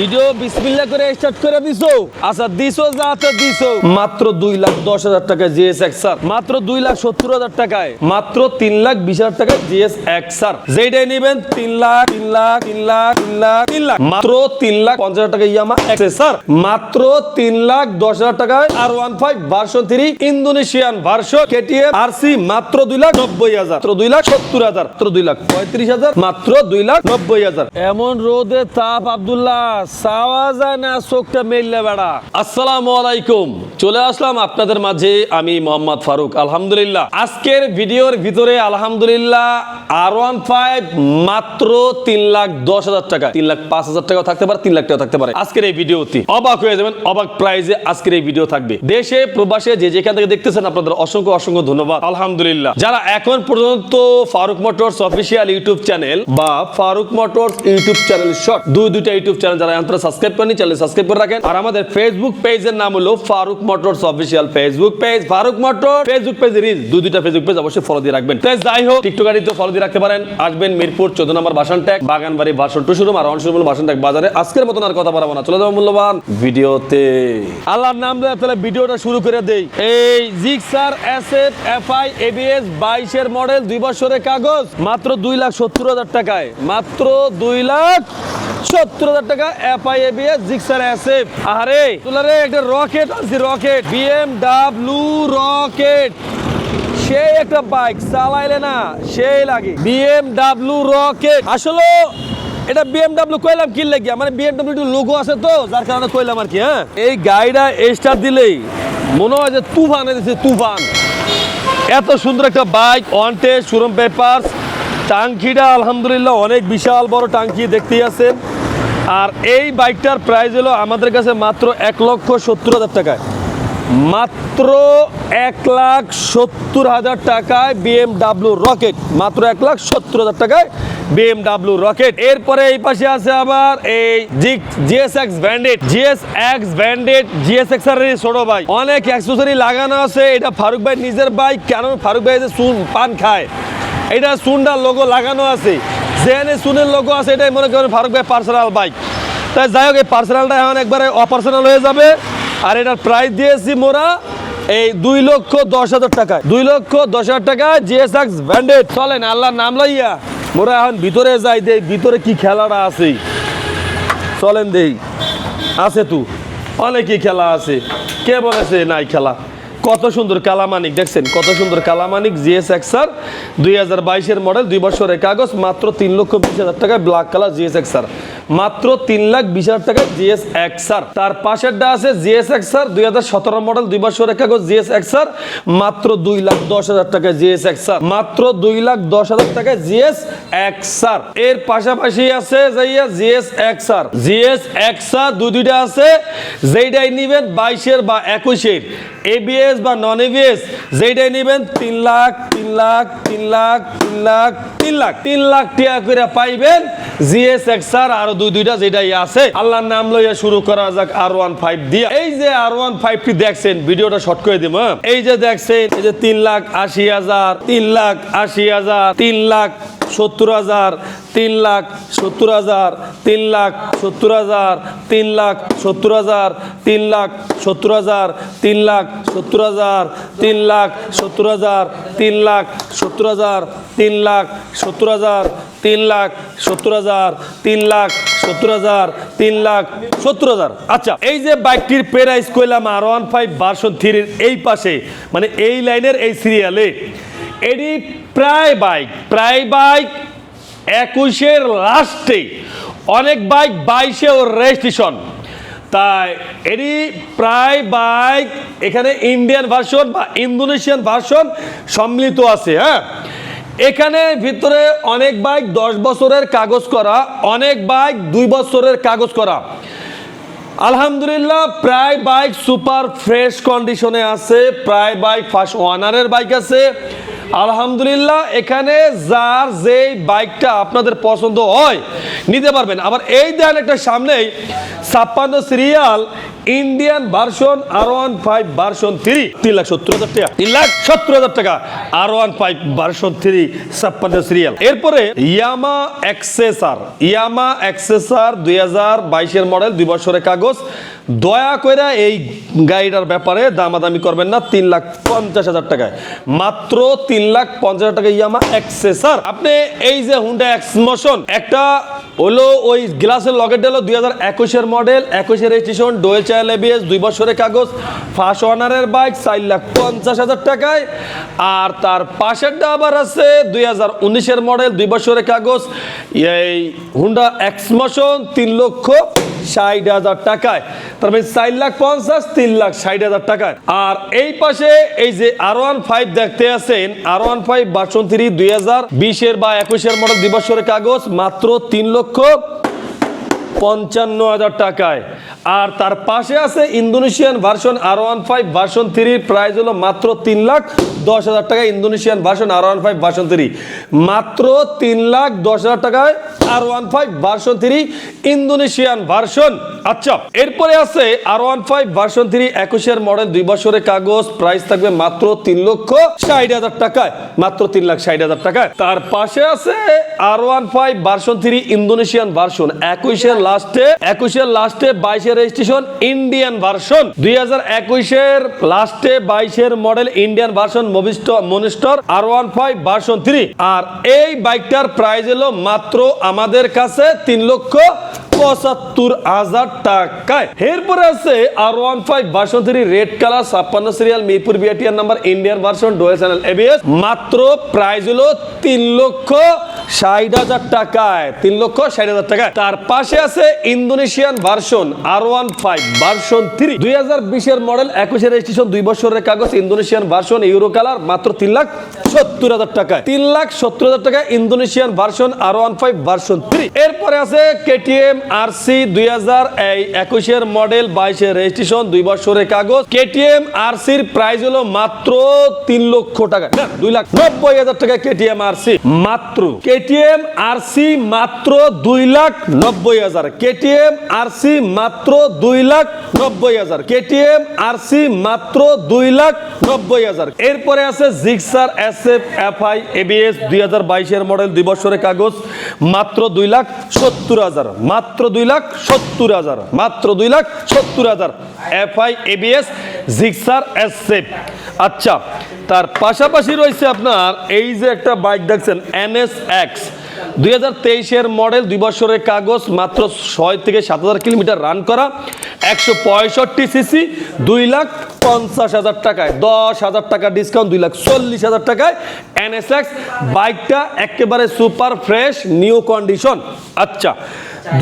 Video বিসমিল্লা করে start করে দিছো? আচ্ছা দিছো যা তো দিছো? মাত্র দুই লাখ দশ হাজার টাকায় জিএস এক্সার মাত্র দুই লাখ সত্তর হাজার টাকায়। মাত্র তিন লাখ বিশ হাজার টাকায় জিএস এক্সার যেটাই নেবেন তিন লাখ তিন লাখ তিন লাখ তিন লাখ তিন লাখ। মাত্র তিন লাখ পঞ্চাশ হাজার টাকা ইয়ামা এক্সেসার মাত্র তিন লাখ দশ হাজার টাকায় R one five version three Indonesian version KTM R C মাত্র দুই লাখ নব্বই হাজার। দুই লাখ সত্তর হাজার। মাত্র দুই লাখ পঁয়ত্রিশ হাজার। মাত্র দুই লাখ নব্বই হাজার। এমন রোদে তাপ আব্দুল্লাহ দশ, প্রবাসে যে যেখান থেকে দেখতেছেন আপনাদের অসংখ্য অসংখ্য ধন্যবাদ। আলহামদুলিল্লাহ। যারা এখন পর্যন্ত Faruk motors official YouTube channel বা Faruk motors YouTube channel short, দুই দুইটা ইউটিউব চ্যানেল যারা এখন সাবস্ক্রাইব করেনি চ্যানেল সাবস্ক্রাইব করে রাখেন। আর আমাদের ফেসবুক পেজের নাম হলো Faruk motors official Facebook page Faruk motor Facebook page দুইটা ফেসবুক পেজ অবশ্যই ফলো দিয়ে রাখবেন। তো যাই হোক টিকটক আইডিতে ফলো দিয়ে রাখতে পারেন। আসবেন মিরপুর, চোদ্দ নম্বর বাসন ট্যাগ বাগানবাড়ি বাসন টু শুরু আর বাসন ট্যাগ বাজারে। আজকের মতন আর কথা না। চলে যাব মূল্যবান ভিডিওতে। আল্লাহর নাম তাহলে ভিডিওটা শুরু করে দেই। এই জিক্সার এসএফ এফআই এবিএস বাইশের মডেল দুই বছরের কাগজ, মাত্র দুই লাখ সত্তর হাজার টাকায়। মাত্র দুই লাখ সত্তর হাজার টাকা এফআই এবিএস জিক্সার এসএফ আরে তোলারে একটা রকেট আছে রকেট। BMW rocket. সেই একটা বাইক, চালাইলে না, সেই লাগে। BMW rocket. আসলে এটা বিএমডাব্লিউ কইলাম কি লাগি মানে বিএমডাব্লিউ একটু লোগো আছে তো, যার কারণে কইলাম আর কি হ্যাঁ? এই গাড়িটা স্টার্ট দিলেই মনে হয় যে তুফান এসেছে তুফান। এত সুন্দর একটা bike one test showroom papers টাঙ্কিটা আলহামদুলিল্লাহ অনেক বিশাল বড় টাঙ্কি দেখতেই আছেন। আর এই বাইকটার প্রাইস হলো আমাদের কাছে মাত্র এক লক্ষ সত্তর হাজার টাকায়। মাত্র এক লাখ সত্তর হাজার টাকায় বিএমডাব্লিউ রকেট মাত্র এক লাখ সত্তর হাজার টাকায় বিএমডাব্লিউ রকেট এরপরে এই পাশে আছে আবার এই জিক GSX branded GS X branded GSX এর ছোট বাইক অনেক অ্যাক্সেসরি লাগানো আছে। এটা ফারুক ভাই নিজের বাইক কেন ফারুক ভাই যে চুন পান খায়? এটা সুন্ডার লোগো লাগানো আছে। যেখানে সুনের লোগো আছে, এটাই মনে করেন ফারুক ভাই পার্সোনাল বাইক তাই যাই হোক, এই পার্সোনালটা এখন একবারে অপার্সোনাল হয়ে যাবে। আর এটার প্রাইস দিয়েছি মোরা এই দুই লক্ষ দশ হাজার টাকায়। দুই লক্ষ দশ হাজার টাকা জিএসএক্স ব্যান্ডেড চলেন, আল্লাহর নাম লাইয়া মোরা এখন ভিতরে যাই, দেই, ভিতরে কি খেলাটা আছে। চলেন দেই, আছে তু। অনেকই খেলা আছে। কে বলেছে নাই খেলা? কত সুন্দর কালামানিক, দেখছেন? কত সুন্দর কালামানিক জিএস এক্সার দুই হাজার বাইশের মডেল, দুই বছরের কাগজ, মাত্র তিন লক্ষ বিশ হাজার টাকায় ব্ল্যাক কালার জিএস এক্সার মাত্র তিন লাখ বিশ হাজার টাকায় জিএস এক্সার তার পাশেরটা আছে জিএস এক্সার দুই হাজার সতেরো মডেল, দুই বছরের কাগজ জিএস এক্সার মাত্র দুই লাখ দশ হাজার টাকায় জিএস এক্সার মাত্র দুই লাখ দশ হাজার টাকায় জিএস এক্সার এর পাশাপাশি আছে যাইয়া জিএস এক্সার জিএস এক্সার দুই দুইটা আছে, যেইটাই নিবেন বাইশের বা একুশের। এবিএস বা নন এবিএস যেইটাই নিবেন তিন লাখ তিন লাখ তিন লাখ তিন লাখ তিন লাখ তিন লাখ টিয়া করে পাইবেন। জিএস এক্সার আরও দুই দুইটা যেটাই আছে। আল্লাহর নাম লইয়া শুরু করা যাক আর ওয়ান ফাইভ দিয়া। এই যে আর ওয়ান ফাইভ টি দেখছেন, ভিডিওটা শর্ট করে দিব হ্যাঁ? এই যে দেখছেন, এই যে তিন লাখ আশি হাজার, তিন লাখ আশি হাজার, তিন লাখ সত্তর হাজার তিন লাখ সত্তর হাজার তিন লাখ সত্তর হাজার তিন লাখ সত্তর হাজার তিন লাখ সত্তর হাজার তিন লাখ সত্তর হাজার তিন লাখ সত্তর হাজার তিন লাখ সত্তর হাজার তিন লাখ সত্তর হাজার তিন লাখ সত্তর হাজার তিন লাখ সত্তর হাজার তিন লাখ সত্তর হাজার আচ্ছা এই যে বাইকটির প্রাইস কইলাম আর ওয়ান ফাইভ ভার্সন থ্রির এই পাশে মানে এই লাইনের এই সিরিয়ালে এটি প্রায় বাইক প্রায় বাইক একুশের লাস্টে অনেক বাইক বাইশে ওর রেজিস্ট্রেশন তাই এটি প্রায় বাইক এখানে ইন্ডিয়ান ভার্সন বা ইন্দোনেশিয়ান ভার্সন সম্মিলিত আছে হ্যাঁ? এখানে ভিতরে অনেক বাইক দশ বছরের কাগজ করা, অনেক বাইক দুই বছরের কাগজ করা। আলহামদুলিল্লাহ, প্রায় বাইক সুপার ফ্রেশ কন্ডিশনে আছে, প্রায় বাইক ফার্স্ট ওয়ানারের বাইক আছে। আলহামদুলিল্লাহ, এখানে যার যেই বাইকটা আপনাদের পছন্দ হয়, নিতে পারবেন। আবার এই দেয়াল একটা সামনেই, ছাপ্পান্ন serial Indian version R one five version three তিন লাখ সত্তর হাজার টাকা। তিন লাখ সত্তর হাজার টাকা। R one five version three ছাপ্পান্ন সিরিয়াল এরপরে ইয়ামা এক্সেসার ইয়ামা এক্সেসার দুই হাজার বাইশের মডেল দুই বছরের কাগজ। দয়া করে এই গাড়িটার ব্যাপারে দামাদামি করবেন না, তিন লাখ পঞ্চাশ হাজার টাকায়। মাত্র তিন লাখ পঞ্চাশ হাজার টাকা ইয়ামা এক্সেসার আপনি এই যে হুন্ডা এক্সমোশন একটা হলো ওই গ্লাসের লগেট হলো দুই হাজার একুশের মডেল একুশের রেজিস্ট্রেশন ডোয়েল চাইল এবিএস দুই বছরের কাগজ ফার্স্ট ওনারের বাইক চার লাখ পঞ্চাশ হাজার টাকায়। আর তার পাশেরটা আবার আছে, দুই হাজার উনিশের মডেল দুই বছরের কাগজ, এই হুন্ডা এক্সমোশন তিন লক্ষ ষাট হাজার টাকায়। তার মানে চার লাখ পঞ্চাশ, তিন লাখ ষাট হাজার টাকায়। আর এই পাশে এই যে আর ওয়ান ফাইভ দেখতে আছেন আর ওয়ান ফাইভ বাসন দুই হাজার বিশের বা একুশের মডেল দুই বছরের কাগজ, মাত্র তিন লক্ষ পঞ্চান্ন হাজার টাকায়। আর তার পাশে আছে Indonesian version R one five version থ্রির প্রাইস হলো মাত্র তিন লাখ দশ হাজার টাকা Indonesian version R one five version three. মাত্র তিন লাখ দশ হাজার টাকায় R one five version three, Indonesian version. আচ্ছা এরপরে আছে R one five version three, একুশের মডেল, দুই বছরের কাগজ, প্রাইস থাকবে মাত্র তিন লক্ষ ষাট হাজার টাকায়। মাত্র তিন লাখ ষাট হাজার টাকায়। তার পাশে আছে R one five version three, Indonesian version, একুশের লাস্টে, একুশের লাস্টে বাইশের রেজিস্ট্রেশন ইন্ডিয়ান ভার্সন দুই হাজার একুশের লাস্টে বাইশের model Indian version মনিস্টর R one five version three আর এই বাইকটার প্রাইস হলো মাত্র আমাদের কাছে তিন লক্ষ পঁচাত্তর হাজার টাকায়। এরপরে আছে R one five version three red colour ছাপ্পান্ন serial Mirpur বিআটিআর number Indian version dual channel ABS মাত্র প্রাইস হলো তিন লক্ষ ষাট হাজার টাকায়। তিন লক্ষ ষাট হাজার টাকায়। তার পাশে আছে Indonesian version R one five version three দুই হাজার বিশের মডেল একুশের রেজিস্ট্রেশন দুই বছরের কাগজ ইন্দোনেশিয়ান ভার্সন ইউরো কালার মাত্র তিন লাখ সত্তর হাজার টাকায়। তিন লাখ সত্তর হাজার টাকা Indonesian version R one five version three এরপরে আছে কেটিএম আর সি দুই হাজার একুশের মডেল বাইশের রেজিস্ট্রেশন দুই বছরের কাগজ। কেটিএম আর সির প্রাইস হলো মাত্র তিন লক্ষ টাকা। দুই লাখ নব্বই হাজার টাকা কেটিএম আর সি মাত্র। কেটিএম আর সি মাত্র দুই লাখ নব্বই হাজার। কেটিএম আর সি মাত্র দুই লাখ নব্বই হাজার। কেটিএম আর সি মাত্র দুই লাখ নব্বই হাজার। এরপরে আছে Gixxer S F F I ABS দুই হাজার বাইশের মডেল দুই বছরের কাগজ। মাত্র দুই লাখ সত্তর হাজার। মাত্র দুই লাখ সত্তর হাজার। মাত্র দুই লাখ সত্তর হাজার। F I ABS, Gixxer S F আচ্ছা তার পাশাপাশি রয়েছে আপনার এই যে একটা বাইক দেখছেন এনএস এক্স দুই হাজার তেইশের মডেল, দুই বছরের কাগজ, মাত্র ছয় থেকে সাত হাজার কিলোমিটার রান করা, একশো পঁয়ষট্টি সিসি, দুই লাখ পঞ্চাশ হাজার টাকায়, দশ হাজার টাকা ডিসকাউন্ট দুই লাখ চল্লিশ হাজার টাকায় এনএসএক্স। বাইকটা একেবারে সুপার ফ্রেশ নিউ কন্ডিশন আচ্ছা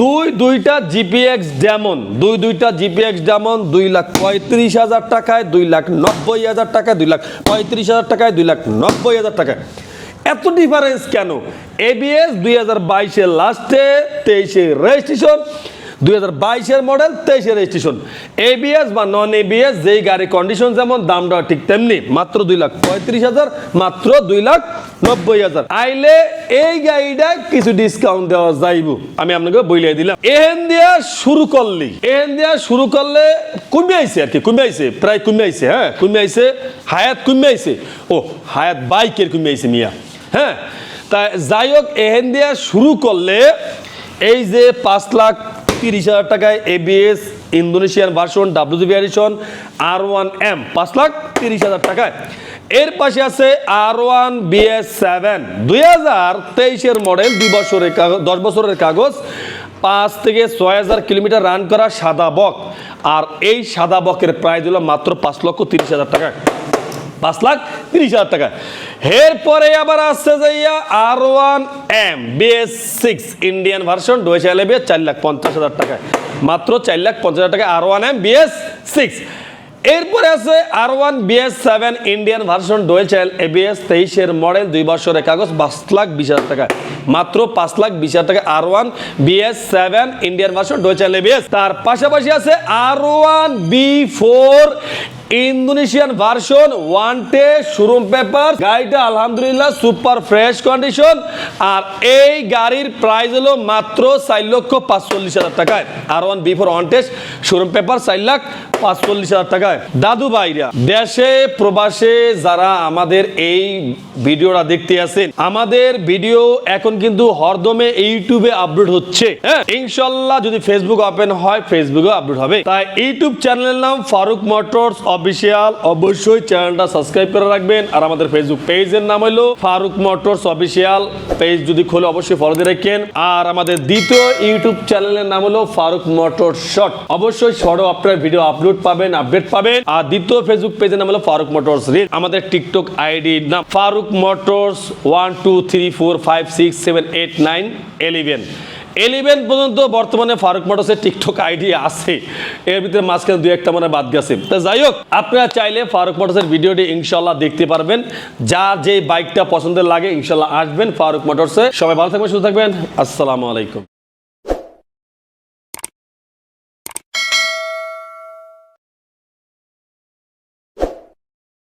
দুই দুইটা জিপিএক্স ডেমন দুই দুইটা জিপিএক্স ডেমন দুই লাখ পঁয়ত্রিশ হাজার টাকায়, দুই লাখ নব্বই হাজার টাকায়, দুই লাখ পঁয়ত্রিশ হাজার টাকায়, দুই লাখ নব্বই হাজার টাকায়। এত ডিফারেন্স কেন? এবিএস দুই হাজার বাইশে লাস্টে তেইশে রেজিস্ট্রেশন দুই হাজার বাইশের মডেল তেইশে রেজিস্ট্রেশন এবিএস বা নন এবিএস যেই গাড়ি কন্ডিশন যেমন দামটা ঠিক তেমনি। মাত্র দুই লাখ পঁয়ত্রিশ হাজার, মাত্র দুই লাখ নব্বই হাজার। আইলে এই গাড়িটা কিছু ডিসকাউন্ট দেওয়া যাইব। আমি আপনাকে বইলাই দিলাম। এহেন দিয়া শুরু করলি। এহেন দিয়া শুরু করলে কমে আইছে আর কি, কমে আইছে, প্রায় কমে আইছে হ্যাঁ? কমে আইছে, হায়াত কমে আইছে। ও, হায়াত বাইকের কমে আইছে মিয়া হ্যাঁ? তা যাই হোক এহেন দিয়া শুরু করলে এই যে পাঁচ লাখ তিরিশ হাজার টাকায় ABS Indonesian version WGB edition R one M পাঁচ লাখ তিরিশ হাজার টাকায়। এর পাশে আছে আর ওয়ান বিএস সেভেন দুই হাজার তেইশের মডেল, দুই বছরের কাগজ দশ বছরের কাগজ, পাঁচ থেকে ছয় হাজার কিলোমিটার রান করা সাদা বক। আর এই সাদা বকের প্রাইস হলো মাত্র পাঁচ লক্ষ তিরিশ হাজার টাকা পাঁচ লাখ তিরিশ হাজার টাকা। এরপরে আবার আসছে যাইয়া R one M BS six Indian version ডোয়েস এলএবি চার লাখ পঞ্চাশ হাজার টাকা। মাত্র চার লাখ পঞ্চাশ হাজার টাকা R one M BS six এরপরে আছে R one BS seven Indian version dual চাইল এবিএস তেইশের মডেল দুই বছরের কাগজ, পাঁচ লাখ বিশ হাজার টাকা। মাত্র পাঁচ লাখ বিশ হাজার টাকা R one BS seven Indian version dual চাইল এবিএস তার পাশাপাশি আছে R one B four Indonesian version one টে শোরুম পেপার। গাড়িটা আলহামদুলিল্লাহ সুপার ফ্রেশ কন্ডিশন। আর এই গাড়ির প্রাইস হলো মাত্র চার লক্ষ পাঁচচল্লিশ হাজার টাকায়। R one B four one test showroom paper চার লাখ পাঁচচল্লিশ হাজার টাকায়। দাদু ভাইরা, দেশে প্রবাসে যারা আমাদের এই ভিডিওটা দেখতে আছেন, আমাদের ভিডিও এখন কিন্তু হরদমে ইউটিউবে আপলোড হচ্ছে। হ্যাঁ ইনশাল্লাহ যদি ফেসবুক ওপেন হয় ফেসবুকে আপলোড হবে। তাই ইউটিউব চ্যানেলের নাম ফারুক মোটরস অফিসিয়াল অবশ্যই চ্যানেলটা সাবস্ক্রাইব করে রাখবেন। আর আমাদের ফেসবুক পেজের নাম হলো ফারুক মোটরস অফিসিয়াল পেজ যদি খোলে, অবশ্যই ফলো দিয়ে রাখেন। আর আমাদের দ্বিতীয় ইউটিউব চ্যানেলের নাম হলো ফারুক মোটর শর্ট অবশ্যই শর্টও আপনার ভিডিও আপলোড পাবেন আপডেট পাবেন। আর দ্বিতীয় ফেসবুক পেজের নাম হলো ফারুক মোটরস রিল আমাদের টিকটক আইডি নাম Faruk motors one two three four five six seven eight nine eleven eleven পর্যন্ত বর্তমানে ফারুক মোটরসের টিকটক আইডি আছে। এর ভিতরে মাঝখানে দু একটা মানে বাদ গেছে। তা যাই হোক, আপনারা চাইলে ফারুক মোটরসের ভিডিওটি ইনশাল্লাহ দেখতে পারবেন। যা যে বাইকটা পছন্দের লাগে ইনশাল্লাহ আসবেন ফারুক মোটরসে সবাই ভালো থাকবেন, সুস্থ থাকবেন। আসসালামু আলাইকুম।